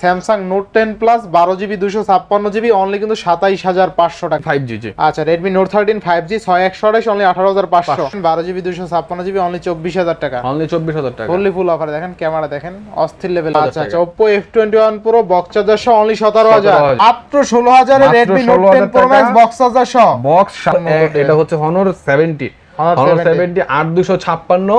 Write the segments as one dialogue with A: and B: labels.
A: Samsung note ten plus বারো GB দুশো ছাপ্পান্ন জিবি অনলি কিন্তু সাতাইশ হাজার পাঁচশো টাকা।
B: Five G.
A: আচ্ছা Redmi note thirteen five G ছয় একশো আঠাশ অনলি আঠারো হাজার পাঁচশো। বারো জিবি দুশো ছাপ্পান্ন জিবি অনলি চব্বিশ হাজার টাকা।
B: অনলি চব্বিশ হাজার টাকা।
A: ফুললি ফুল অফার দেখেন ক্যামেরা দেখেন অস্থির লেভেল আচ্ছা আচ্ছা Oppo F twenty one pro box charger সহ অনলি সতেরো হাজার।
B: 17,000
A: মাত্র ষোলো হাজারে Redmi note ten pro max box charger সহ
B: বক্স এটা হচ্ছে হনর সেভেন্টি হনর সেভেন্টি আট দুশো ছাপ্পান্ন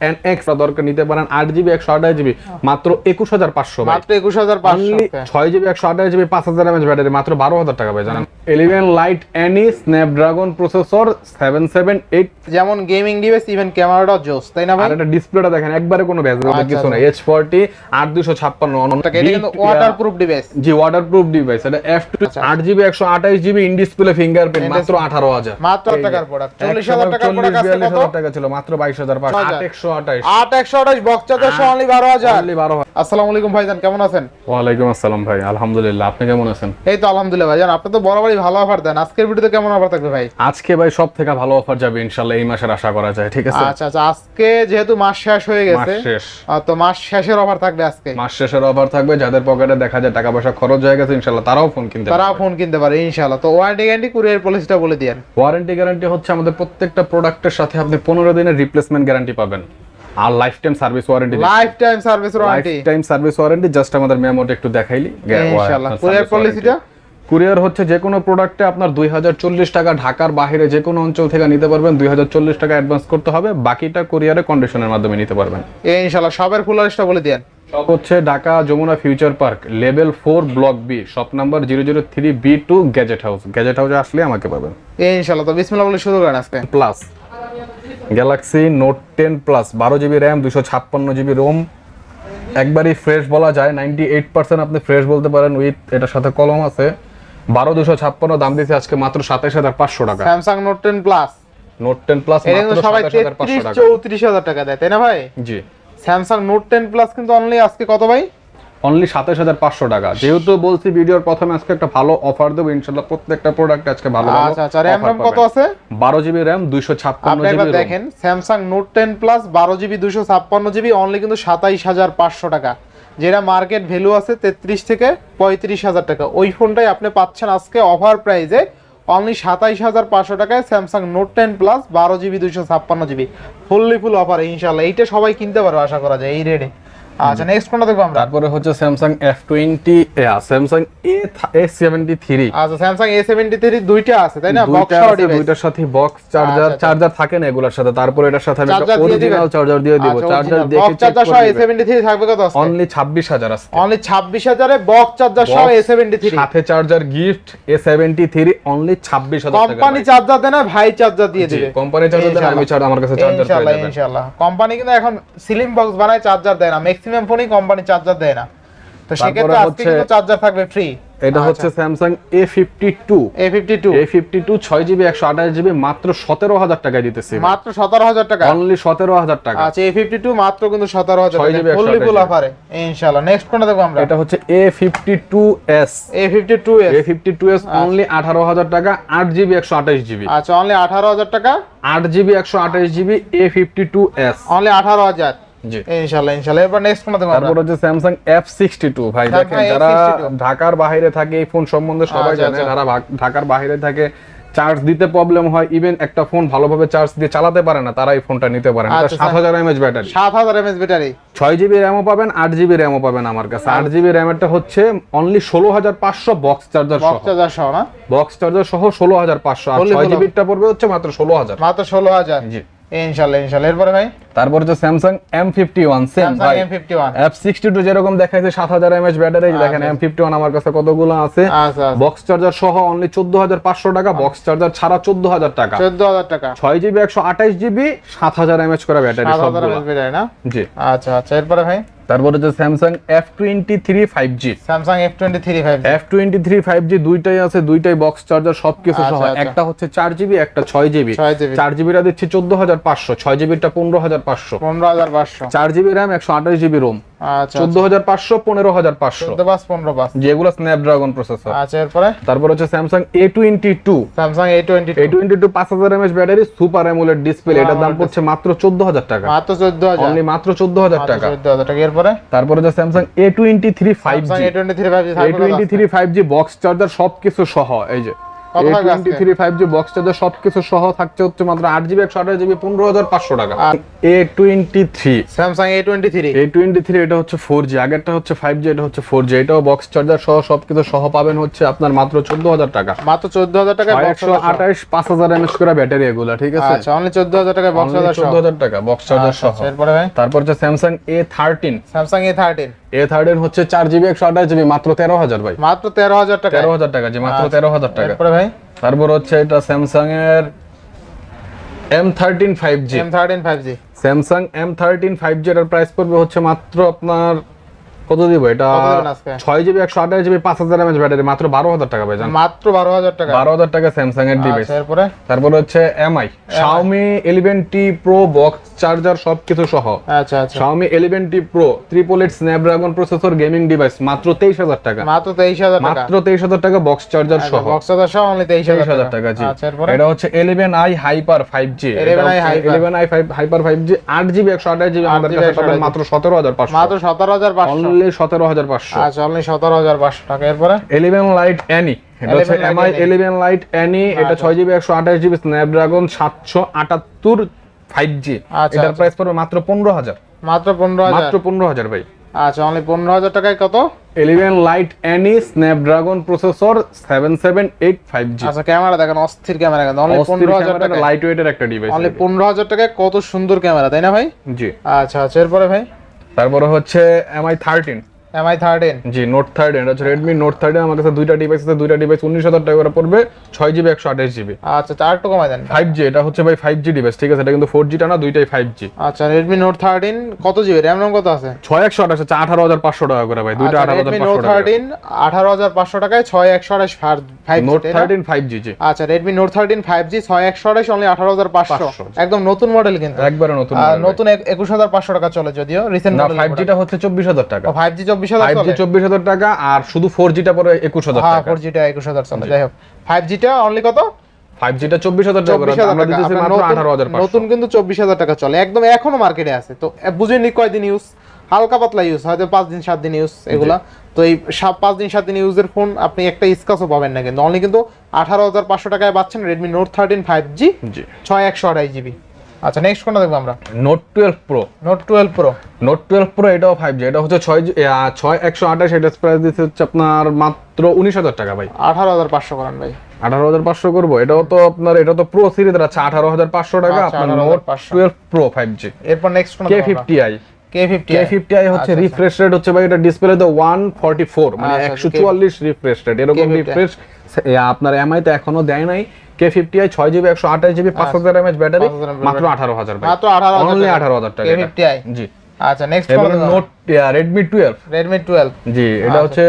B: এন এক্সট্রা দরকার নিতে পারেন আট জিবি একশো আঠাশ জিবি মাত্র একুশ হাজার পাঁচশো
A: মাত্র একুশ হাজার পাঁচশো
B: ছয় জিবি একশো আঠাশ জিবি পাঁচ হাজার এমএচ ব্যাটারি মাত্র বারো হাজার টাকা পাই জানেন? Eleven lite N E Snapdragon processor seven seven eight
A: যেমন গেমিং ডিভাইস ইভেন ক্যামেরাটা জোস তাই না ভাই?
B: এটা ডিসপ্লেটা দেখেন একবারে কোনো ভেজাল
A: আচ্ছা,
B: কিছু না। এইচ ফোরটি আট দুশো ছাপ্পান্ন
A: এটা কিন্তু ওয়াটারপ্রুফ ডিভাইস
B: জি ওয়াটারপ্রুফ ডিভাইস এটা এফ টু
A: আচ্ছা।
B: আট জিবি একশো আঠাশ জিবি ইন ডিসপ্লে ফিঙ্গারপ্রিন্ট মাত্র আঠারো হাজার।
A: মাত্র টাকার প্রোডাক্ট চল্লিশ হাজার টাকার প্রোডাক্ট আছে কত?
B: হাজার টাকা ছিল মাত্র বাইশ হাজার পাঁচ একশো আঠাশ।
A: আট একশো আঠাশ বক্স চার্জার অনলি বারো হাজার।
B: বারো
A: আসসালামু আলাইকুম ভাইজান কেমন আছেন?
B: ওয়ালাইকুম আসসালাম ভাই আলহামদুলিল্লাহ আপনি কেমন আছেন?
A: এই তো আলহামদুলিল্লাহ ভাইজান আপনি তো বরাবরই ভালো অফার দেন। আজকের ভিডিওতে কেমন অফার থাকবে ভাই?
B: আজকে ভাই সব থেকে ভালো অফার যাবে ইনশাল্লাহ এই মাসের আশা করা যায় ঠিক আছে?
A: আচ্ছা আচ্ছা আজকে যেহেতু মাস শেষ হয়ে গেছে
B: শেষ।
A: তো মাস শেষের অফার থাকবে আজকে।
B: মাস শেষের অফার থাকবে যাদের পকেটে দেখা যায় টাকা পয়সা খরচ হয়ে গেছে ইনশাল্লাহ তারাও ফোন কিনতে
A: তারা ফোন কিনতে পারে ইনশাআল্লাহ তো ওয়ারেন্টি গ্যারান্টি কুরিয়ার পলিসিটা বলে
B: ওয়ারেন্টি গ্যারান্টি হচ্ছে আমাদের প্রত্যেকটা প্রোডাক্টের সাথে আপনি পনেরো দিনের রিপ্লেসমেন্ট গ্যারান্টি পাবেন। আর life time service warranty
A: life time service
B: life time service warranty just আমাদের মেমোটা একটু দেখাইলি।
A: ইনশাআল্লাহ। কুরিয়ার পলিসিটা
B: কুরিয়ার হচ্ছে যে কোনো প্রোডাক্টে আপনার দুই হাজার চল্লিশ টাকা ঢাকার বাইরে যে কোনো অঞ্চল থেকে নিতে পারবেন। দুই হাজার চল্লিশ টাকা অ্যাডভান্স করতে হবে। বাকিটা কুরিয়ারে কন্ডিশনের মাধ্যমে নিতে পারবেন।
A: ইনশাআল্লাহ সবের ফুল লিস্টটা বলে দিয়েন।
B: সব হচ্ছে Dhaka Jamuna future park level four block B shop number zero zero three B two gadget house gadget হাউসে আসলে আমাকে পাবেন।
A: ইনশাআল্লাহ তো বিসমিল্লাহ বলে শুরু করেন আজকে।
B: Plus galaxy note ten plus বারো জিবি র্যাম দুশো ছাপ্পান্ন জিবি রোম একবারই ফ্রেশ বলা যায় নাইনটি এইট পার্সেন্ট আপনি ফ্রেশ বলতে পারেন উইথ এটার সাথে কলম আছে। বারো দুশো ছাপ্পান্ন দাম দিচ্ছে আজকে মাত্র সাতাইশ হাজার পাঁচশো টাকা।
A: Samsung note ten plus
B: note ten plus
A: সবাই চৌত্রিশ হাজার টাকা দেয় তাই না ভাই?
B: জি।
A: স্যামসাং নোট টেন প্লাস কিন্তু অনলি আজকে কত ভাই?
B: অনলি সাতাশ হাজার পাঁচশো টাকা। যেহেতু বলছি ভিডিওর প্রথমে আজকে একটা ভালো অফার দেবো ইনশাল্লাহ প্রত্যেকটা প্রোডাক্ট আজকে ভালো
A: আচ্ছা আচ্ছা র্যাম কত আছে?
B: বারো জিবি র্যাম দুইশো ছাপ্পান্ন জিবি
A: দেখেন স্যামসাং নোট টেন প্লাস বারো জিবি দুশো ছাপ্পান্ন জিবি অনলি কিন্তু সাতাইশ হাজার পাঁচশো টাকা। যেটা মার্কেট ভ্যালু আছে তেত্রিশ থেকে পঁয়ত্রিশ হাজার টাকা। ওই ফোনটাই আপনি পাচ্ছেন আজকে অফার প্রাইজে অনলি সাতাইশ হাজার পাঁচশো টাকায় স্যামসাং নোট টেন প্লাস বারো জিবি দুইশো ছাপ্পান্ন জিবি ফুললি ফুল অফার ইনশাল্লাহ। এইটা সবাই কিনতে পারবে আশা করা যায় এই রেডে আচ্ছা নেক্সট কোনটা দেখব আমরা?
B: তারপরে হচ্ছে Samsung F twenty Samsung A A seventy three
A: আচ্ছা স্যামসাং এ সেভেন্টি থ্রি দুইটা আছে তাই না? বক্স
B: দুইটা দুইটার সাথে বক্স চার্জার
A: আচ্ছা,
B: চার্জার থাকে না এগুলোর সাথে। তারপরে এটার সাথে আমি
A: চার্জার
B: অরিজিনাল চার্জার দিয়ে দিব। চার্জার দেখে
A: বক্স চার্জার সহ এ সেভেন্টি থ্রি থাকবে কত আছে
B: অনলি ছাব্বিশ হাজার আছে
A: অনলি ছাব্বিশ হাজারে বক্স চার্জার সহ এ সেভেন্টি থ্রি
B: সাথে charger gift A seventy three only ছাব্বিশ হাজার
A: কোম্পানি চার্জার দেয় না ভাই চার্জার দিয়ে দিবে।
B: কোম্পানি চার্জার দেন আমি চার্জ আমার কাছে চার্জার
A: ইনশাআল্লাহ ইনশাআল্লাহ। কোম্পানি কিন্তু এখন সিলিং বক্স বানায় চার্জার দেয় না। ম্যাক্সিমাম ফোনই কোম্পানি চার্জার দেয় না। তো সেক্ষেত্রে আজকে কিন্তু চার্জার থাকবে ফ্রি
B: এটা হচ্ছে Samsung A fifty two
A: A fifty two
B: A fifty two ছয় জিবি একশো আঠাশ জিবি মাত্র সতেরো হাজার টাকায় দিতেছি।
A: মাত্র সতেরো হাজার টাকা?
B: অনলি সতেরো হাজার টাকা।
A: আচ্ছা এ ফিফটি টু মাত্র কিন্তু সতেরো হাজার
B: ছয় GB
A: ফুললি ফুল অফারে ইনশাআল্লাহ। নেক্সট কোনটা দেখব আমরা।
B: এটা হচ্ছে A fifty two S
A: A fifty two
B: A fifty two S only আঠারো হাজার টাকা আট জিবি একশো আঠাশ জিবি
A: আচ্ছা অনলি আঠারো হাজার টাকা?
B: আট জিবি একশো আঠাশ GB A fifty two S
A: only আঠারো হাজার। ইনশাআল্লাহ ইনশাআল্লাহ এরপর নেক্সট কোনটা দেখব
B: তারপর হচ্ছে স্যামসাং এফ ভাই দেখেন যারা ঢাকার বাইরে থাকে এই ফোন সম্বন্ধে সবাই
A: আচ্ছা,
B: জানে
A: আচ্ছা।
B: যারা ঢাকার বাইরে থাকে চার্জ দিতে প্রবলেম হয়। ইভেন একটা ফোন ভালোভাবে চার্জ দিয়ে চালাতে পারে না তারা এই ফোনটা নিতে পারে না।
A: আচ্ছা,
B: সাত হাজার এমএচ ব্যাটারি
A: সাত হাজার এমএস ব্যাটারি
B: ছয় জিবি র্যামও পাবেন আট জিবি র্যামও পাবেন আমার কাছে। আট জিবি র্যামেরটা হচ্ছে অনলি ষোলো হাজার পাঁচশো বক্স চার্জার
A: বক্স চার্জার সহ না?
B: বক্স চার্জার সহ ষোলো হাজার পাঁচশো। আর ছয় জিবিটা পড়বে হচ্ছে মাত্র ষোলো হাজার।
A: মাত্র ষোলো হাজার।
B: জি।
A: ইনশাআল্লাহ ইনশাআল্লাহ এরপরে ভাই?
B: তারপর হচ্ছে Samsung M fifty one same ভাই।
A: M fifty one
B: F sixty two যেরকম দেখাইছে সাত হাজার এমএচ ব্যাটারি দেখেন এম ফিফটি ওয়ান আমার কাছে কতগুলো আছে?
A: আচ্ছা
B: বক্স চার্জার সহ অনলি চোদ্দ হাজার পাঁচশো টাকা বক্স চার্জার ছাড়া চোদ্দ হাজার টাকা।
A: চোদ্দ হাজার টাকা।
B: ছয় জিবি একশো আঠাশ জিবি সাত হাজার এমএচ করে ব্যাটারি
A: না?
B: জি।
A: আচ্ছা আচ্ছা। এরপরে ভাই?
B: তারপর হচ্ছে Samsung F twenty three five G
A: Samsung F twenty three five
B: F twenty three five G দুইটাই আছে দুইটাই বক্স চার্জার সবকিছু
A: আচ্ছা,
B: সহ।
A: আচ্ছা।
B: একটা হচ্ছে চার জিবি একটা ছয় জিবি।
A: 6 GB
B: চার জিবিটা দিচ্ছি চোদ্দ হাজার পাঁচশো ছয় জিবিটা পনেরো হাজার পাঁচশো।
A: পনেরো হাজার পাঁচশো।
B: চার জিবি র্যাম একশো আঠাশ জিবি রোম।
A: আচ্ছা
B: চোদ্দ হাজার পাঁচশো পনেরো হাজার পাঁচশো।
A: পাঁচ পনেরো পাঁচ
B: যেগুলো স্ন্যাপড্রাগন প্রসেসর
A: আচ্ছা এরপরে?
B: তারপর হচ্ছে Samsung A twenty two
A: Samsung A twenty
B: A twenty two পাঁচ হাজার mAh battery super AMOLED display এটার দাম পড়ছে মাত্র চোদ্দ হাজার টাকা।
A: মাত্র চোদ্দ হাজার।
B: অনলি মাত্র চোদ্দ হাজার টাকা।
A: চোদ্দ হাজার টাকা। এরপরে?
B: তারপরে হচ্ছে Samsung A twenty three five G
A: A twenty three five
B: G box charger সবকিছু সহ এই যে।
A: কত
B: এ
A: থাকবে
B: twenty three five G box সবকিছু সহ থাকছে হচ্ছে মাত্র আট জিবি একশো আঠাশ জিবি পনেরো হাজার পাঁচশো টাকা। A twenty three
A: Samsung A twenty three
B: A twenty three এটা হচ্ছে ফোর জি আগেরটা হচ্ছে ফাইভ জি এটা হচ্ছে ফোর জি এটাও বক্স চার্জার সহ সবকিছু সহ পাবেন হচ্ছে আপনার মাত্র চোদ্দ হাজার টাকা।
A: মাত্র চোদ্দ হাজার টাকা
B: একশো আঠাশ পাঁচ হাজার এমএচ করে ব্যাটারি এগুলা ঠিক আছে?
A: আচ্ছা অনলি চোদ্দ হাজার টাকা বক্স হাজার
B: চোদ্দ হাজার টাকা বক্স চার্জার সহ।
A: আচ্ছা এরপরে ভাই?
B: তারপর হচ্ছে Samsung A thirteen
A: Samsung A thirteen
B: A thirteen হচ্ছে চার জিবি একশো আঠাশ জিবি মাত্র তেরো হাজার ভাই।
A: মাত্র তেরো হাজার টাকা
B: তেরো হাজার টাকা জি মাত্র তেরো হাজার টাকা।
A: এরপরে ভাই
B: তারপর হচ্ছে এটা স্যামসাং এর M thirteen five G
A: M thirteen five G
B: Samsung M thirteen five G এটার প্রাইস পড়বে হচ্ছে মাত্র আপনার কত দিব? এটা ছয় জিবি একশো আঠাশ জিবি পাঁচ হাজার এমএচ ব্যাটারি মাত্র বারো হাজার টাকা পাই
A: মাত্র বারো হাজার টাকা।
B: বারো হাজার টাকা স্যামসাং এর ডিভাইস
A: আচ্ছা এরপরে?
B: তারপর হচ্ছে Mi Xiaomi 11T Pro box charger সবকিছু সহ।
A: আচ্ছা আচ্ছা।
B: Xiaomi 11T Pro triple eight Snapdragon processor gaming device মাত্র তেইশ হাজার টাকা।
A: মাত্র তেইশ হাজার টাকা।
B: মাত্র তেইশ হাজার টাকা বক্স চার্জার সহ।
A: বক্স চার্জার সহ অনলি তেইশ হাজার
B: টাকা। জি।
A: আচ্ছা
B: এটা হচ্ছে eleven I hyper five G
A: 11i Hyper।
B: Eleven I hyper five G আট জিবি একশো আঠাশ জিবি আমাদের কাছে মাত্র সতেরো হাজার পাঁচশো।
A: মাত্র সতেরো হাজার পাঁচশো।
B: অনলি সতেরো হাজার পাঁচশো।
A: আচ্ছা অনলি সতেরো হাজার পাঁচশো টাকা। এরপরে?
B: ইলেভেন লাইট অ্যানি এটা হচ্ছে
A: 11 Lite
B: Mi
A: Annie।
B: Lite N E এটা
A: আচ্ছা।
B: ছয় জিবি একশো আঠাশ জিবি স্ন্যাপড্রাগন সাতশো আটাত্তর ফাইভ জি
A: আচ্ছা,
B: এটার
A: আচ্ছা।
B: প্রাইস পড়বে মাত্র পনেরো হাজার।
A: মাত্র পনেরো হাজার?
B: মাত্র পনেরো হাজার ভাই।
A: আচ্ছা অনলি পনেরো হাজার টাকায় কত?
B: Eleven lite N E Snapdragon processor seven seven eight five G
A: আচ্ছা ক্যামেরা দেখেন অস্থির ক্যামেরা কিন্তু। অনলি পনেরো হাজার টাকা
B: লাইট ওয়েটের একটা ডিভাইস
A: অনলি পনেরো হাজার টাকায় কত সুন্দর ক্যামেরা তাই না ভাই?
B: জি।
A: আচ্ছা আচ্ছা এরপরে ভাই?
B: তারপরে হচ্ছে M I thirteen
A: MI thirteen
B: G note thirteen এটা হচ্ছে রেডমি নোট থার্টিন আমার কাছে দুইটা ডিভাইস আছে দুইটা ডিভাইস উনিশ হাজার টাকা করে পড়বে ছয় জিবি একশো আঠাশ জিবি
A: আচ্ছা আচ্ছা, আর একটু কমাই দেন।
B: ফাইভ জি এটা হচ্ছে ভাই ফাইভ জি ডিভাইস ঠিক আছে? এটা কিন্তু ফোর জিটা না দুইটাই ফাইভ জি
A: আচ্ছা রেডমি নোট থার্টিন কত জিবি র্যাম রম কত আছে?
B: ছয় একশো আঠাশ হচ্ছে আঠারো হাজার পাঁচশো টাকা করে ভাই দুইটা আঠারো হাজার
A: নোট
B: টাকা।
A: থার্টিন আঠারো হাজার পাঁচশো টাকায় ছয় একশো আঠাশ five
B: note thirteen five G জি।
A: আচ্ছা Redmi note thirteen five G ছয় একশো আঠাশ অনলি আঠারো হাজার পাঁচশো।
B: 500
A: একদম নতুন মডেল কিন্তু।
B: একবারে নতুন।
A: নতুন এক- একুশ হাজার পাঁচশো টাকা চলে যদিও রিসেন্ট
B: ফাইভ জিটা হচ্ছে চব্বিশ হাজার টাকা।
A: ফাইভ জি চব্বিশ হাজার
B: চব্বিশ হাজার টাকা আর শুধু ফোর জিটা পরে একুশ হাজার
A: হ্যাঁ ফোর জিটা একুশ হাজার চলে। যাই হোক ফাইভ জিটা অনলি কত?
B: ফাইভ জিটা চব্বিশ হাজার টাকা করে।
A: চব্বিশ হাজার
B: আমরা দিতেছি মাত্র আঠারো হাজার
A: নতুন কিন্তু চব্বিশ হাজার টাকা চলে। একদম এখনও মার্কেটে আছে। তো বুঝেনি কয়দিন ইউজ হালকা পাতলা ইউজ হয়তো পাঁচ দিন সাত দিন ইউজ এগুলা। তো এই পাঁচ দিন সাত দিন ইউজের ফোন আপনি একটা স্কাচও পাবেন না কিন্তু। অনলি কিন্তু আঠারো হাজার পাঁচশো টাকায় পাচ্ছেন Redmi note thirteen five G. ছয় একশো আড়াই জিবি আচ্ছা নেক্সট কোনটা দেখব আমরা?
B: Note twelve pro
A: note twelve pro
B: note twelve pro এটাও ফাইভ জি এটা হচ্ছে ছয় ছয় একশো আঠাশ এটা প্রাইস দিচ্ছে হচ্ছে আপনার মাত্র উনিশ হাজার টাকা ভাই।
A: আঠারো হাজার পাঁচশো করেন ভাই।
B: আঠারো হাজার পাঁচশো করব এটাও তো আপনার এটা তো প্রো সিরিজের আছে আঠারো হাজার পাঁচশো টাকা
A: আচ্ছা,
B: আপনার
A: 18,500
B: note twelve pro five G
A: এরপর next
B: K fifty I
A: K fifty
B: K fifty I হচ্ছে রিফ্রেশ রেট হচ্ছে ভাই এটা মানে
A: আচ্ছা,
B: রিফ্রেশ রেট এরকম
A: K50i
B: রিফ্রেশ আপনার এমআই তো এখনও দেয় নাই। কে ফিফটি আই ছয় জিবি একশো আঠাশ জিবি পাঁচ হাজার এমএচ ব্যাটারি মাত্র আঠারো হাজার
A: মাত্র 18,000
B: অনলি
A: টাকা।
B: আঠারো হাজার টাকা। জি।
A: আচ্ছা next
B: note Redmi twelve
A: Redmi twelve
B: জি এটা হচ্ছে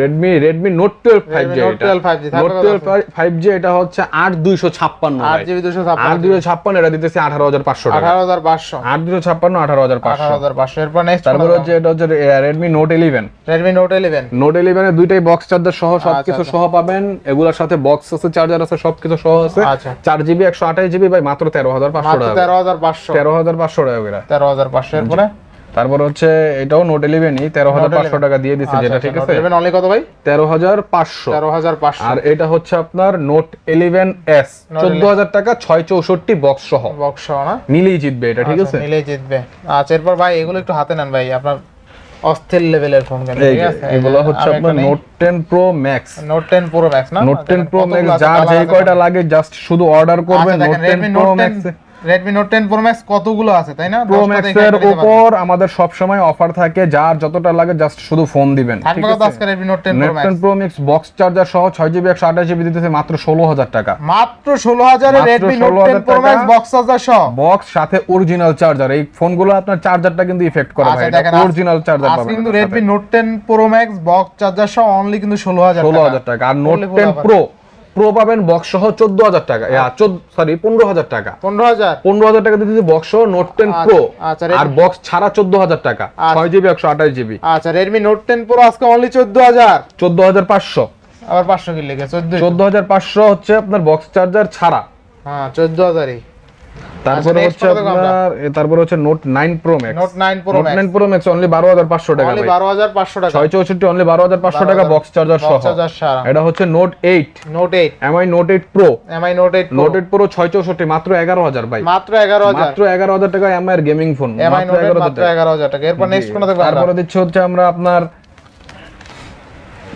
B: Redmi Redmi note twelve five G
A: Note 12 5G,
B: note twelve five G এটা হচ্ছে আট দুইশো ছাপ্পান্ন
A: আট জিবি দুশো
B: আট দুইশো ছাপ্পান্ন এটা দিতেছে আঠারো হাজার পাঁচশো
A: আঠারো হাজার পাঁচশো।
B: আট দুইশো ছাপ্পান্ন আঠারো হাজার পাঁচশো।
A: হাজার পাঁচশো। এরপর নেক্সট
B: তারপরে হচ্ছে এটা হচ্ছে Redmi note eleven
A: Redmi note eleven
B: note ইলেভেনের দুইটাই বক্স চার্জার সহ সবকিছু
A: আচ্ছা।
B: সহ পাবেন। এগুলোর সাথে বক্স আছে চার্জার আছে সবকিছু সহ আছে।
A: আচ্ছা।
B: চার জিবি একশো আঠাশ জিবি ভাই মাত্র তেরো হাজার পাঁচশো টাকা
A: তেরো হাজার পাঁচশো।
B: তেরো হাজার পাঁচশো টাকা
A: তেরো হাজার পাঁচশো এরপরে?
B: তারপর হচ্ছে এটাও নোট ইলেভেনই তেরো হাজার পাঁচশো টাকা দিয়ে দিচ্ছে যেটা ঠিক আছে?
A: অনলি কত ভাই?
B: তেরো হাজার পাঁচশো।
A: তেরো হাজার পাঁচশো।
B: আর এটা হচ্ছে আপনার নোট ইলেভেন এস চোদ্দ হাজার টাকা ছয় চৌষট্টি বক্স সহ
A: বক্স সহ না?
B: নিলেই জিতবে এটা ঠিক আছে?
A: নিলেই জিতবে। আচ্ছা এরপর ভাই এগুলো একটু হাতে নেন ভাই আপনার অস্থির লেভেলের ফোন কেন?
B: এই যে, এগুলো হচ্ছে আপনার note ten pro max
A: note ten pro max না?
B: নোট টেন প্রো ম্যাক্স
A: আছে?
B: যার
A: আছে
B: কয়টা লাগে জাস্ট শুধু অর্ডার করবেন
A: আচ্ছা,
B: নোট
A: দেখেন
B: ten
A: Redmi
B: pro max
A: Redmi note ten pro max কতগুলো আছে তাই না?
B: ম্যাক্স
A: দেখে
B: এর উপর আমাদের সব সময় অফার থাকে যার যতটা লাগে জাস্ট শুধু ফোন দিবেন।
A: থাকবে কত আজকে Redmi note ten pro
B: note ten
A: max
B: pro max box charger সহ ছয় জিবি একশো আঠাশ জিবি দিতেছে মাত্র ষোলো হাজার টাকা।
A: মাত্র ষোলো হাজারে
B: মাত্র
A: Redmi note
B: 16,000
A: ten pro max box charger সহ।
B: বক্স সাথে অরিজিনাল চার্জার এই ফোনগুলো আপনার চার্জারটা কিন্তু ইফেক্ট করে ভাই। অরিজিনাল চার্জার পাবেন
A: কিন্তু Redmi note ten pro max box charger সহ অনলি কিন্তু ষোলো হাজার
B: ষোলো হাজার টাকা। আর
A: Only
B: টেন
A: full
B: প্রো পাবেন বক্স সহ চোদ্দ হাজার টাকা। সরি পনেরো হাজার টাকা
A: পনেরো হাজার
B: পনেরো হাজার টাকা দিতে বক্স সহ নোট টেন
A: আচ্ছা,
B: প্রো
A: আচ্ছা,
B: আর বক্স ছাড়া চোদ্দ হাজার টাকা।
A: আচ্ছা।
B: ছয় জিবি একশো আঠাশ জিবি
A: আচ্ছা রেডমি নোট টেন প্রো আজকে অনলি চোদ্দ হাজার
B: চোদ্দ হাজার পাঁচশো।
A: আবার পাঁচশো কি লেগে চোদ্দ
B: হাজার পাঁচশো হচ্ছে আপনার বক্স চার্জার ছাড়া।
A: হ্যাঁ চোদ্দ হাজারই
B: তারপরে হচ্ছে? আপনার তারপরে হচ্ছে note nine pro max
A: note nine pro
B: note nine pro max only বারো হাজার পাঁচশো টাকা
A: অনলি
B: ভাই।
A: বারো হাজার পাঁচশো টাকা।
B: ছয় চৌষট্টি অনলি বারো হাজার পাঁচশো টাকা বক্স চার্জার সহ। এটা হচ্ছে note eight
A: note eight
B: MI note eight pro
A: MI note eight
B: note eight pro ছয় চৌষট্টি মাত্র এগারো হাজার ভাই।
A: মাত্র এগারো হাজার।
B: মাত্র এগারো হাজার টাকা এমআই এর গেমিং ফোন মাত্র
A: নোট এইট
B: এগারো হাজার
A: মাত্র
B: টাকা
A: এগারো এরপর নেক্সট কোনটা দেখব?
B: তারপরে দিচ্ছে হচ্ছে আমরা আপনার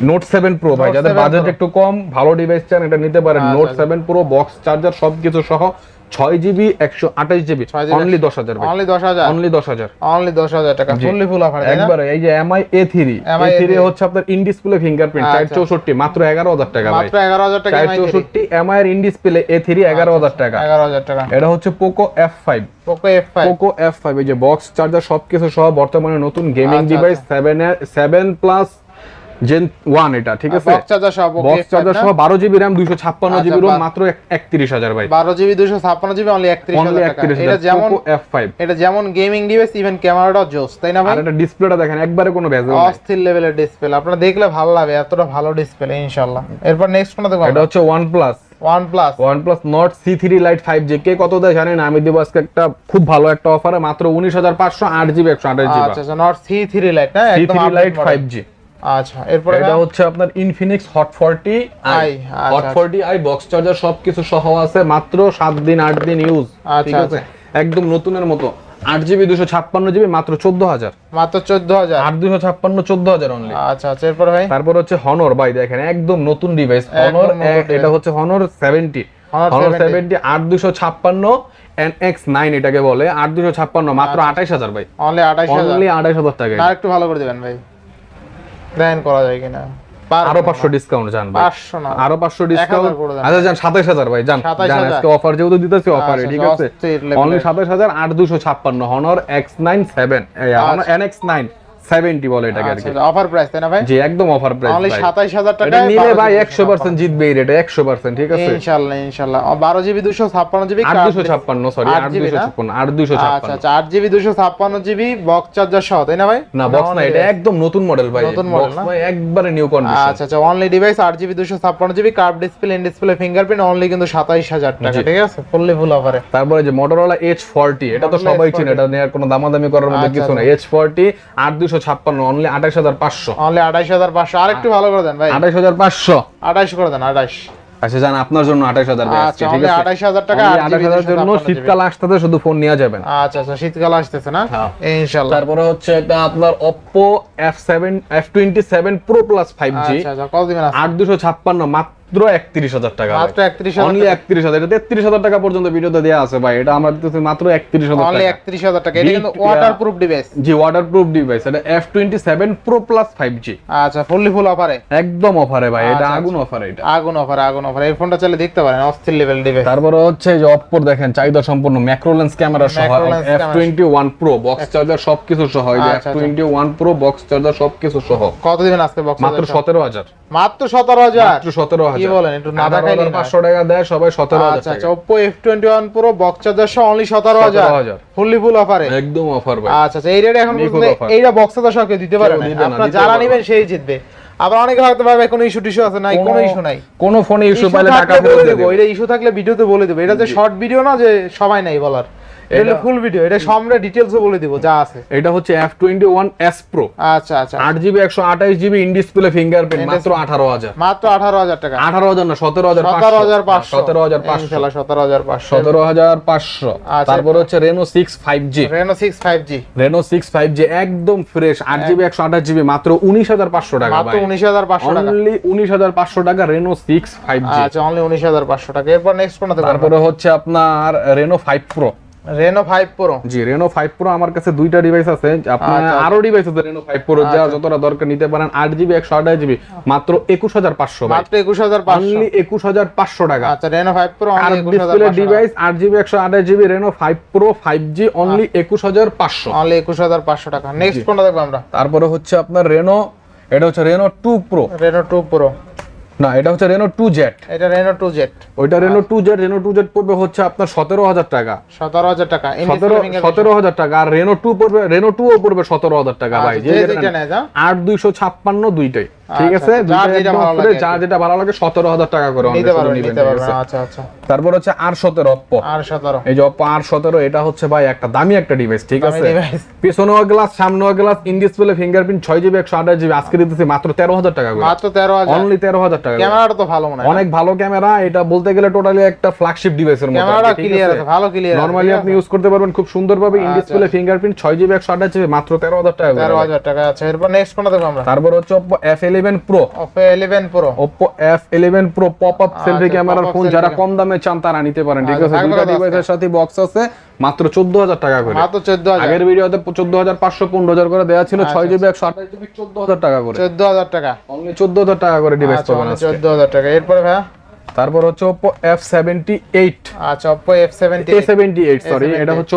B: নোট সেভেন প্রো ভাই। যাদের বাজেট একটু কম ভালো ডিভাইস চান এটা নিতে পারেন। Note. Seven pro box charger সবকিছু সহ। ছয় জিবি একশো আঠাশ জিবি
A: 6 GB
B: অনলি দশ হাজার
A: অনলি দশ হাজার।
B: অনলি দশ হাজার।
A: অনলি দশ হাজার টাকা
B: জি।
A: ফুললি ফুল অফার তাই
B: একবারে এই যে MI A three A three
A: A3
B: হচ্ছে আপনার ইন ডিসপ্লে ফিঙ্গারপ্রিন্ট চার
A: আচ্ছা।
B: চৌষট্টি মাত্র এগারো হাজার টাকা
A: মাত্র এগারো হাজার টাকা
B: চার চৌষট্টি এমআই এর ইন ডিসপ্লে এ থ্রি এগারো হাজার টাকা।
A: এগারো হাজার টাকা।
B: এটা হচ্ছে Poco F five
A: Poco F five
B: Poco F five এই যে বক্স চার্জার সবকিছু সহ বর্তমানে নতুন গেমিং
A: আচ্ছা,
B: device seven seven plus gen এটা ঠিক আছে?
A: বক্স চার্জার সহ
B: বক্স চার্জার সহ বারো জিবি র্যাম দুইশো ছাপ্পান্ন
A: আচ্ছা,
B: জিবি রোম মাত্র একত্রিশ হাজার ভাই
A: বারো জিবি দুশো ছাপ্পান্ন জিবি অনলি টাকা। এটা যেমন এটা গেমিং ডিভাইস ইভেন ক্যামেরাটাও জোস তাই না ভাই?
B: আর এটা ডিসপ্লেটা দেখেন একবারে কোনো ভেজাল নাই।
A: অস্থির লেভেলের ডিসপ্লে আপনারা দেখলে ভালো লাগবে এতটা ভালো ডিসপ্লে ইনশাআল্লাহ। এরপর নেক্সট কোনটা দেখব
B: এটা হচ্ছে ফাইভ জি কে কত দেয় জানেন? আমি দেবো আজকে একটা খুব ভালো একটা অফারে মাত্র উনিশ হাজার পাঁচশো আট জিবি একশো আঠাশ জিবি
A: আচ্ছা আচ্ছা সি থ্রি লাইট না একদম update
B: লাইট ফাইভ জি
A: আচ্ছা এরপরে
B: এটা হচ্ছে আপনার Infinix hot forty I
A: I, আচ্ছা,
B: হট
A: আচ্ছা।
B: আই বক্স চার্জার সবকিছু সহ আছে মাত্র সাত দিন আট দিন ইউজ
A: আচ্ছা,
B: ঠিক আছে? একদম নতুনের মতো। আট জিবি দুশো ছাপ্পান্ন জিবি মাত্র চোদ্দ হাজার।
A: মাত্র চোদ্দ হাজার।
B: আট দুশো ছাপ্পান্ন চোদ্দ হাজার অনলি
A: আচ্ছা আচ্ছা এরপর ভাই?
B: তারপর হচ্ছে হনর ভাই দেখেন একদম নতুন ডিভাইস হনর এটা হচ্ছে Honor seventy
A: Honor
B: Honor
A: 70
B: seventy আট দুশো ছাপ্পান্ন এন এক্স নাইন এটাকে বলে। আট দুশো ছাপ্পান্ন মাত্র
A: আচ্ছা।
B: আঠাইশ হাজার ভাই।
A: অনলি আঠাশ হাজার।
B: অনলি আঠাইশ হাজার টাকা
A: আর একটু ভালো করে দিবেন ভাই। দেন করা যায় কিনা? আরও
B: পাঁচশো ডিসকাউন্ট যান ভাই।
A: না।
B: আরও পাঁচশো ডিসকাউন্ট আচ্ছা যান সাতাশ হাজার ভাই যান।
A: 27,000
B: যান আজকে অফার যেহেতু দিতেছি অফারে
A: আচ্ছা,
B: ঠিক আছে? অনলি সাতাশ হাজার আট দুশো ছাপ্পান্ন Honor X nine seven Honor N X nine 70 বলে এটাকে আর কি।
A: অফার প্রাইস তাই না ভাই?
B: জি একদম অফার প্রাইস ভাই।
A: 27000 টাকা
B: নিলে ভাই 100% জিতবে 100% ঠিক আছে? ইনশাআল্লাহ
A: ইনশাআল্লাহ
B: 256 256 256
A: আচ্ছা আচ্ছা বক্স চার্জার সহ তাই না ভাই?
B: না বক্স না এটা একদম নতুন মডেল ভাই।
A: নতুন
B: মডেল
A: না?
B: ভাই একবারে নিউ কন্ডিশন
A: আচ্ছা আচ্ছা only device 8 GB 256 GB curve display in display fingerprint only কিন্তু 27000 টাকা ঠিক আছে? ফুললি ফুল অফারে
B: তারপরে যে Motorola H40 এটা তো সবাই চিনে এটা নেওয়ার কোনো দামাদামি করার মধ্যে কিছু না H40 8200 শুধু ফোন নিয়ে যাবেন।
A: আচ্ছা শীতকাল আসতেছে না?
B: তারপরে হচ্ছে আপনার Oppo F seven F twenty
A: seven pro plus five G
B: আট দুশো ছাপ্পান্ন মাত্র একত্রিশ টাকা
A: মাত্র একত্রিশ হাজার
B: অনলি একত্রিশ হাজার। এটা তেত্রিশ হাজার টাকা পর্যন্ত ভিডিওতে দেওয়া আছে ভাই। এটা আমরা দিতেছি মাত্র একত্রিশ হাজার
A: অনলি
B: টাকা।
A: টাকা। এটা কিন্তু
B: Big,
A: device
B: G water device এটা F twenty seven pro plus five G
A: আচ্ছা ফুললি ফুল অফারে
B: একদম অফারে ভাই। এটা
A: আচ্ছা,
B: আগুন অফারে এটা।
A: আগুন অফার আগুন অফার এই ফোনটা চাইলে দেখতে পারেন অস্থির লেভেল ডিভাইস
B: তারপরে হচ্ছে যে অপ্পোর দেখেন চাহিদা সম্পূর্ণ ম্যাক্রোলেন্স ক্যামেরা সহ F twenty one pro box charger সবকিছু সহ। এই এফ
A: আচ্ছা, আচ্ছা।
B: Twenty one pro box charger সবকিছু সহ।
A: কত দিবেন আজকে বক্স
B: মাত্র সতেরো হাজার।
A: মাত্র সতেরো হাজার?
B: মাত্র সতেরো
A: কি বলেন একটু না দেখাইলে না।
B: পাঁচশো টাকা দেয় সবাই সতেরো
A: আচ্ছা আচ্ছা Oppo F twenty box charger সহ অনলি
B: 17,000
A: ফুললি ফুল অফারে
B: একদম অফার ভাই।
A: আচ্ছা আচ্ছা এই রেট এখন। এইটা বক্স চার্জার সহ দিতে আপনারা যারা নেবেন সেই জিতবে। আবার অনেকে হয়তো ভাবে কোনো ইস্যু টিস্যু আছে? নাই কোনো ইস্যু নাই।
B: কোনো ফোনে ইস্যু পাইলে টাকা ফেরত
A: দেবো। এটা ইস্যু থাকলে ভিডিওতে বলে দেবো। এটা যে শর্ট ভিডিও না যে সবাই নাই বলার। এটা ফুল ভিডিও এটা সামনে ডিটেলসও বলে দিব যা আছে।
B: এটা হচ্ছে F twenty one S pro
A: আচ্ছা আচ্ছা।
B: আট জিবি একশো আঠাশ জিবি ইন ডিসপ্লে ফিঙ্গারপ্রিন্ট মাত্র আঠারো হাজার।
A: মাত্র আঠারো হাজার টাকা।
B: আঠারো হাজার না সতেরো হাজার
A: সতেরো হাজার পাঁচশো।
B: সতেরো পাঁচশো।
A: ইনশাল্লাহ সতেরো হাজার পাঁচশো।
B: সতেরো হাজার পাঁচশো।
A: আচ্ছা।
B: তারপর হচ্ছে জি
A: Reno six five G
B: Reno six five G একদম ফ্রেশ আট জিবি একশো আঠাশ জিবি মাত্র উনিশ হাজার পাঁচশো টাকা
A: মাত্র উনিশ হাজার পাঁচশো টাকা।
B: অনলি উনিশ হাজার পাঁচশো টাকা রেনো সিক্স ফাইভ জি
A: আচ্ছা অনলি উনিশ হাজার পাঁচশো টাকা। এরপর নেক্সট কোনটা তারপরে
B: হচ্ছে আপনার Reno five pro
A: Reno five pro
B: G Reno five pro আমার কাছে দুইটা ডিভাইস আছে। আপনার
A: আচ্ছা,
B: আরও ডিভাইস আছে রেনো ফাইভ প্রো যা যতটা দরকার নিতে পারেন। আট জিবি একশো আঠাশ জিবি মাত্র একুশ হাজার পাঁচশো
A: মাত্র একুশ হাজার পাঁচশো।
B: অনলি একুশ হাজার পাঁচশো টাকা।
A: আচ্ছা রেনো ফাইভ প্রো
B: আর
A: অনলি একুশ হাজার
B: ডিসপ্লে ডিভাইস আট জিবি একশো আঠাশ GB Reno five pro five G only একুশ হাজার পাঁচশো।
A: অনলি একুশ হাজার পাঁচশো টাকা। নেক্সট কোনটা দেখব আমরা?
B: তারপরে হচ্ছে আপনার রেনো এটা হচ্ছে Reno two pro
A: Reno two pro
B: না এটা হচ্ছে রেনো টু জেট
A: এটা রেনো টু জেট
B: ওইটা Reno two Z Reno two Z পড়বে হচ্ছে আপনার সতেরো হাজার টাকা।
A: সতেরো হাজার টাকা
B: সতেরো সতেরো হাজার টাকা আর রেনো টু পড়বে রেনো টু ও পড়বে সতেরো হাজার টাকা ভাই
A: আচ্ছা, যা।
B: আট দুইশো ছাপ্পান্ন দুইটাই।
A: আচ্ছা,
B: ঠিক
A: আছে?
B: আচ্ছা,
A: যেটা ভালো লাগে
B: সতেরো হাজার টাকা করে
A: আচ্ছা,
B: তারপর হচ্ছে আর সতেরো অপ্পো এই যে অপ্পো আর সতেরো এটা হচ্ছে ভাই একটা দামি একটা ডিভাইস ঠিক আছে? Glass glass in display fingerprint ছয় জিবি একশো আঠাশ জিবি আজকে দিতেছি মাত্র তেরো হাজার টাকা করে।
A: মাত্র তেরো হাজার।
B: অনলি তেরো হাজার টাকা
A: ক্যামেরাটা তো ভালো মনে
B: অনেক ভালো ক্যামেরা এটা বলতে গেলে টোটালি একটা ফ্ল্যাগশিপ ডিভাইসের মতো
A: ক্লিয়ার আছে? ভালো ক্লিয়ার
B: নরমালি আপনি ইউজ করতে পারবেন খুব সুন্দরভাবে ইন ডিসপ্লে ফিঙ্গারপ্রিন্ট ছয় জিবি একশো আঠাশ জিবি মাত্র তেরো হাজার টাকা
A: তেরো হাজার টাকা আছে এরপর নেক্সট কোনটা আমরা?
B: তারপর হচ্ছে অপ্পো এফ এল
A: F11
B: যারা কম দামে চান তারা নিতে পারেন। ঠিক আছে বক্স আছে মাত্র 14000 টাকা করে।
A: মাত্র 14000
B: আগের ভিডিওতে 14500 15000 করে দেয়া ছিল 6 জিবি 128 জিবি টাকা করে।
A: 14000 টাকা।
B: অনলি 14000 টাকা করে ডিভাইস পাবেন
A: টাকা। এরপর
B: তারপর হচ্ছে সেভেন্টি এইট
A: আচ্ছা
B: এ সেভেন্টি এইট সরি এটা হচ্ছে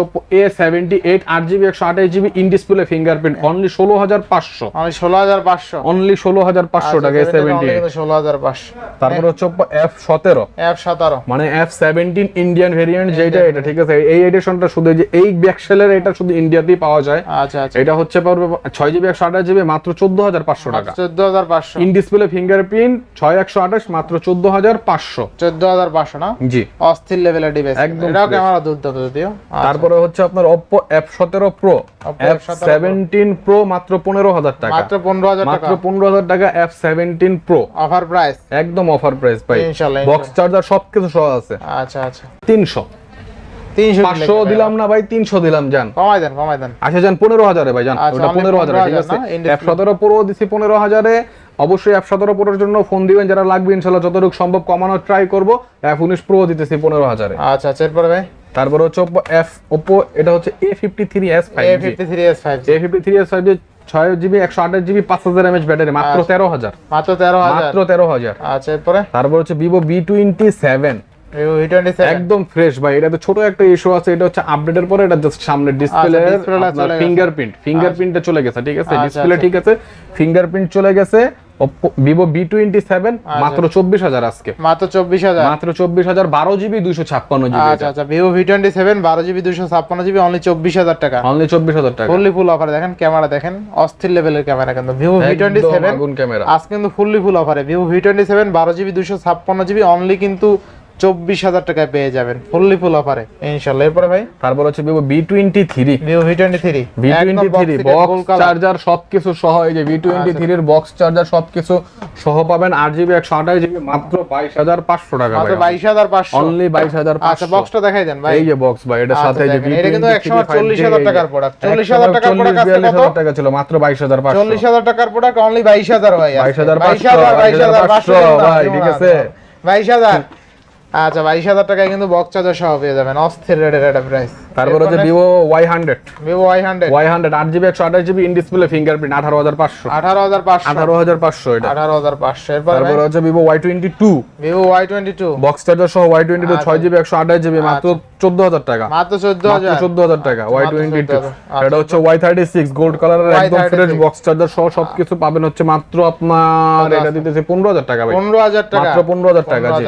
B: জিবি একশো আঠাশ GB in display fingerprint only ষোলো হাজার পাঁচশো।
A: আমি ষোলো হাজার পাঁচশো।
B: অনলি ষোলো হাজার পাঁচশো টাকা এ সেভেন্টি এইট
A: ষোলো হাজার পাঁচশো।
B: তারপর হচ্ছে ওপ্পো এফ সতেরো।
A: এফ সতেরো।
B: মানে এফ সেভেন্টিন ইন্ডিয়ান ভেরিয়েন্ট যেটা এটা ঠিক আছে? এই এডিশনটা শুধু যে এই ব্যাকসেলের এটা শুধু ইন্ডিয়াতেই পাওয়া যায়।
A: আচ্ছা আচ্ছা।
B: এটা হচ্ছে পারবে ছয় জিবি একশো আঠাশ জিবি মাত্র চোদ্দ হাজার পাঁচশো টাকা।
A: চোদ্দ হাজার পাঁচশো।
B: ইন ডিসপ্লে ফিঙ্গারপ্রিন্ট ছয় একশো আঠাশ মাত্র চোদ্দ হাজার পাঁচশো।
A: চোদ্দ হাজার পাঁচশো না?
B: জি।
A: অস্থির লেভেলের ডিভাইস
B: একদম
A: এটাও ক্যামেরা দুর্দান্ত যদিও। আচ্ছা,
B: তারপরে হচ্ছে আপনার Oppo F17 Pro
A: Oppo
B: F17 Pro মাত্র 15000 টাকা।
A: মাত্র পনেরো হাজার টাকা।
B: মাত্র 15000 টাকা F17 Pro
A: অফার প্রাইস
B: একদম অফার প্রাইস ভাই। বক্স চার্জার সবকিছু সহ আছে।
A: আচ্ছা আচ্ছা।
B: 300
A: তিনশো
B: 500 দিলাম না ভাই 300 দিলাম জান।
A: কমাই দেন কমাই দেন।
B: আচ্ছা জান 15000 এ ভাই ওটা
A: only
B: 15000 ঠিক আছে?
A: না? In display।
B: F17 Pro দিছি 15000 এ অবশ্যই F17 Pro এর জন্য ফোন দিবেন। যারা লাগবে ইনশাআল্লাহ যতটুকু সম্ভব কমানোর ট্রাই করব। F19 Pro দিতেছি 15000 এ
A: আচ্ছা আচ্ছা এরপরে ভাই?
B: তারপর হচ্ছে Oppo F Oppo এটা হচ্ছে A53s
A: A fifty three S five
B: A fifty three S five ছয় জিবি একশো আঠাশ জিবি পাঁচ হাজার এমএচ ব্যাটারি মাত্র
A: আচ্ছা।
B: তেরো হাজার।
A: মাত্র তেরো
B: মাত্র তেরো হাজার।
A: আচ্ছা এরপরে?
B: তারপর হচ্ছে ভিভো বি টোয়েন্টি সেভেন একদম ফ্রেশ ভাই। এটা তো ছোট একটা ইস্যু আছে। এটা হচ্ছে আপডেটের পরে এটা জাস্ট সামনে ডিসপ্লে। ফিঙ্গারপ্রিন্ট ফিঙ্গারপ্রিন্টটা চলে গেছে। ঠিক আছে?
A: আচ্ছা,
B: ডিসপ্লে
A: আচ্ছা।
B: ঠিক আছে। ফিঙ্গারপ্রিন্ট চলে গেছে। ভিভো বি টোয়েন্টি সেভেন মাত্র চব্বিশ হাজার আজকে।
A: মাত্র চব্বিশ হাজার।
B: মাত্র চব্বিশ হাজার বারো জিবি দুশো ছাপ্পান্ন জিবি
A: আচ্ছা আচ্ছা ভিভো ভি টোয়েন্টি সেভেন বারো জিবি দুশো ছাপ্পান্ন জিবি অনলি চব্বিশ হাজার টাকা।
B: অনলি চব্বিশ হাজার টাকা।
A: ফুললি ফুল অফারে দেখেন ক্যামেরা দেখেন অস্থির লেভেলের ক্যামেরা কিন্তু। Vivo V twenty seven
B: camera
A: আজ কিন্তু ফুললি ফুল অফারে ভিভো ভি টোয়েন্টি সেভেন বারো জিবি দুশো ছাপ্পান্ন জিবি অনলি কিন্তু চব্বিশ হাজার টাকায় পেয়ে যাবেন ফুললি ফুল অফারে ইনশাল্লাহ এরপরে ভাই?
B: তারপর হচ্ছে Vivo V twenty three
A: Vivo V twenty three
B: V twenty three box charger সবকিছু সহ এই যে ভি টোয়েন্টি। থ্রির বক্স চার্জার সবকিছু সহ পাবেন আট জিবি একশো আঠাশ জিবি মাত্র বাইশ হাজার পাঁচশো টাকা
A: বাইশ হাজার পাঁচশো।
B: অনলি বাইশ হাজার
A: আচ্ছা বক্সটা দেখাই দেন ভাই।
B: এই যে বক্স ভাই এটার
A: আচ্ছা,
B: সাথে যে
A: এটা কিন্তু একসময় 40,000 টাকার product। 40,000 টাকার product আজকে কত?
B: টাকা ছিল মাত্র বাইশ হাজার পাঁচশো।
A: চল্লিশ হাজার টাকার প্রোডাক্ট অনলি বাইশ হাজার ভাই
B: বাইশ হাজার
A: বাইশ হাজার বাইশ হাজার পাঁচশো
B: ভাই, ঠিক আছে?
A: বাইশ হাজার। আচ্ছা বাইশ হাজার টাকায় কিন্তু বক্স চার্জার সহ পেয়ে যাবেন। অস্থির রেটের একটা প্রাইস
B: তারপর হচ্ছে Vivo Y hundred
A: Vivo Y hundred
B: Y hundred আট জিবি একশো আঠাশ জিবি ইন ডিসপ্লে ফিঙ্গারপ্রিন্ট আঠারো হাজার পাঁচশো।
A: আঠারো হাজার পাঁচশো।
B: আঠারো হাজার পাঁচশো এটা।
A: আঠারো হাজার পাঁচশো।
B: তারপর হচ্ছে Vivo Y twenty two
A: Vivo Y twenty two
B: box charger সহ ওয়াই টোয়েন্টি টু ছয় জিবি একশো আঠাশ জিবি মাত্র চোদ্দ হাজার টাকা।
A: মাত্র চোদ্দ হাজার।
B: চোদ্দ হাজার টাকা ওয়াই টোয়েন্টি টু
A: 14,000
B: এটা হচ্ছে ওয়াই থার্টি সিক্স গোল্ড কালারের একদম ফ্রেশ বক্স চার্জার সহ সবকিছু পাবেন হচ্ছে মাত্র আপনার এটা দিতেছে পনেরো হাজার টাকা ভাই।
A: পনেরো হাজার টাকা।
B: মাত্র পনেরো হাজার টাকা জি।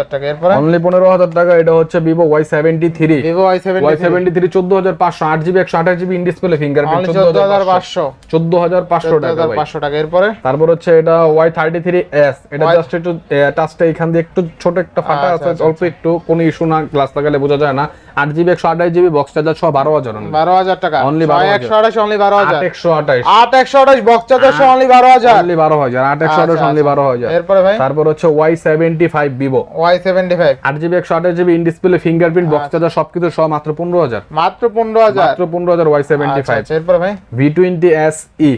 B: অনলি পনেরো হাজার টাকা এটা হচ্ছে Vivo Y seventy three
A: Vivo Y
B: Y seventy three চোদ্দ হাজার পাঁচশো আট জিবি একশো আঠাশ জিবি ইন ডিসপ্লে ফিঙ্গারপ্রিন্ট চোদ্দ হাজার পাঁচশো। চোদ্দ হাজার পাঁচশো। টাকা
A: পাঁচশো টাকা। এরপরে?
B: তারপর হচ্ছে এটা ওয়াই থার্টি থ্রি এস এটা জাস্ট একটু টাচটা এখান দিয়ে একটু ছোট একটা ফাটা
A: আচ্ছা,
B: আছে
A: আচ্ছা,
B: অল্প একটু কোনো ইস্যু না গ্লাস লাগালে বোঝা যায় না। আট জিবি একশো আঠাশ জিবি বক্স চার্জার সহ বারো হাজার
A: বারো হাজার টাকা। ছয়
B: 12,000
A: একশো আঠাশ অনলি বারো হাজার।
B: একশো আঠাশ।
A: আট একশো আঠাশ বক্স চার্জার সহ অনলি বারো হাজার।
B: অনলি বারো হাজার আট একশো আঠাশ
A: আচ্ছা,
B: অনলি
A: আচ্ছা।
B: বারো হাজার।
A: এরপরে ভাই?
B: তারপর হচ্ছে Y seventy five Vivo
A: Y seventy five
B: আট জিবি একশো আঠাশ GB in display fingerprint box. Charger সবকিছু সহ মাত্র পনেরো হাজার।
A: মাত্র পনেরো হাজার?
B: মাত্র পনেরো হাজার ওয়াই সেভেন্টি ফাইভ
A: এরপর ভাই?
B: V twenty S E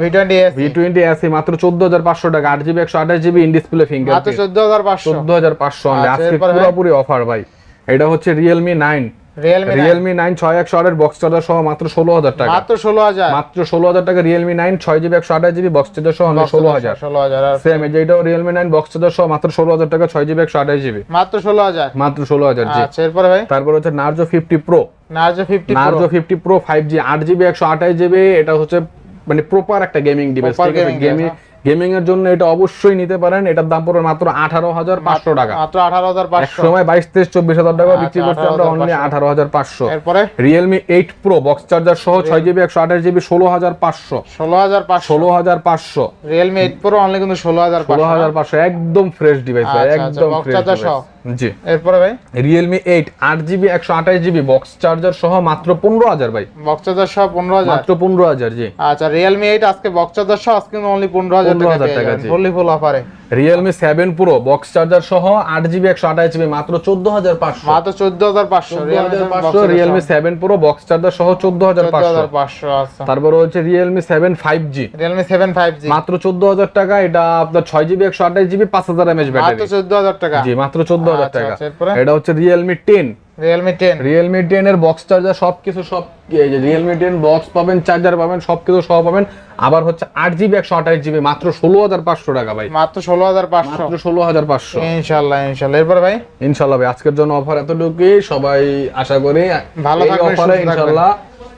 A: V twenty S
B: V twenty S E মাত্র চোদ্দ হাজার পাঁচশো টাকা আট জিবি একশো আঠাশ জিবি ইন ডিসপ্লে
A: মাত্র চোদ্দ হাজার পাঁচশো।
B: চোদ্দ হাজার পাঁচশো।
A: আচ্ছা,
B: পুরোপুরি অফার ভাই। এটা হচ্ছে রিয়েলমি নাইন
A: রিয়েলমি
B: নাইন ছয় একশো আটের বক্স চার্জার সহ মাত্র ষোলো হাজার টাকা।
A: মাত্র ষোলো হাজার।
B: মাত্র ষোলো হাজার টাকা রিয়েলমি নাইন ছয় জিবি একশো আঠাশ জিবি বক্স চার্জার সহ ষোলো হাজার।
A: ষোলো হাজার
B: সেম যেটাও রিয়েলমি নাইন বক্স চার্জার সহ মাত্র ষোলো হাজার টাকা ছয় জিবি একশো আঠাশ জিবি
A: মাত্র ষোলো হাজার।
B: মাত্র ষোলো হাজার
A: আচ্ছা এরপরে ভাই?
B: তারপর হচ্ছে Narzo fifty pro
A: Narzo fifty
B: Narzo fifty pro five G আট জিবি একশো আঠাশ জিবি এটা হচ্ছে মানে প্রপার একটা গেমিং ডিভাইস ঠিক আছে? গেমিং গেমিং এর জন্য এটা অবশ্যই নিতে পারেন। এটার দাম পড়বে মাত্র আঠারো হাজার পাঁচশো টাকা।
A: মাত্র আঠারো হাজার পাঁচশো।
B: সময় বাইশ তেইশ চব্বিশ হাজার টাকা বিক্রি
A: আচ্ছা,
B: করছি আমরা অনলি আঠারো হাজার পাঁচশো।
A: এরপরে?
B: Realme eight pro box charger সহ ছয় জিবি একশো আঠাশ জিবি ষোলো হাজার পাঁচশো।
A: ষোলো হাজার পাঁচশো।
B: ষোলো হাজার পাঁচশো।
A: রিয়েলমি এইট প্রো অনলি কিন্তু ষোলো হাজার
B: ষোলো
A: পাঁচশো
B: হাজার পাঁচশো একদম ফ্রেশ ডিভাইস ভাই
A: আচ্ছা, আচ্ছা,
B: একদম ফ্রেশ? জি।
A: এরপরে ভাই?
B: রিয়েলমি এইট আট জিবি একশো আঠাশ জিবি বক্স চার্জার সহ মাত্র পনেরো হাজার ভাই।
A: চার্জার সহ পনেরো হাজার?
B: মাত্র পনেরো হাজার জি।
A: আচ্ছা রিয়েলমি এইট আজকে বক্স চার্জার সহ আজকে অনলি পনেরো হাজার
B: 15,000
A: টাকা ফুল অফারে
B: Realme seven pro box charger সহ আট জিবি একশো আঠাশ জিবি মাত্র চোদ্দ হাজার পাঁচশো।
A: মাত্র চোদ্দ হাজার পাঁচশো
B: Realme seven pro box charger সহ চোদ্দ হাজার পাঁচশো।
A: পাঁচশো
B: তারপরে হচ্ছে Realme seven five G
A: Realme seven five G
B: মাত্র চোদ্দ হাজার টাকা এটা আপনার ছয় জিবি একশো আঠাশ জিবি পাঁচ হাজার এমএচ
A: মাত্র
B: ব্যাটারি
A: চোদ্দ হাজার টাকা।
B: জি মাত্র চোদ্দ হাজার
A: আচ্ছা,
B: টাকা।
A: আচ্ছা,
B: এটা হচ্ছে রিয়েলমি টেন
A: রিয়েলমি 10
B: রিয়েলমি 10 এর বক্স চার্জার সবকিছু সব এই যে রিয়েলমি টেন বক্স পাবেন চার্জার পাবেন সবকিছু সহ পাবেন। আবার হচ্ছে আট জিবি একশো আঠাশ জিবি মাত্র ষোলো হাজার পাঁচশো টাকা ভাই।
A: মাত্র ষোলো হাজার পাঁচশো।
B: মাত্র ষোলো হাজার পাঁচশো।
A: ইনশাল্লাহ ইনশাল্লাহ। ভাই?
B: ইনশাআল্লাহ ভাই আজকের জন্য অফার এতটুকুই। সবাই আশা করি
A: ভালো থাকবেন,
B: ইনশাআল্লাহ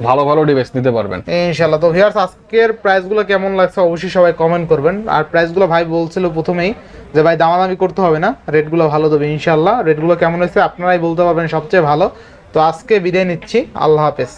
B: ভালো ভালো ডিভাইস নিতে পারবেন।
A: ইনশাল্লাহ তো ভিউয়ার্স আজকের প্রাইসগুলো কেমন লাগছে অবশ্যই সবাই কমেন্ট করবেন। আর প্রাইসগুলো ভাই বলছিল প্রথমেই যে ভাই দামাদামি করতে হবে না রেটগুলো ভালো দেবে ইনশাল্লাহ রেটগুলো কেমন হয়েছে আপনারাই বলতে পারবেন সবচেয়ে ভালো। তো আজকে বিদায় নিচ্ছি। আল্লাহ হাফেজ।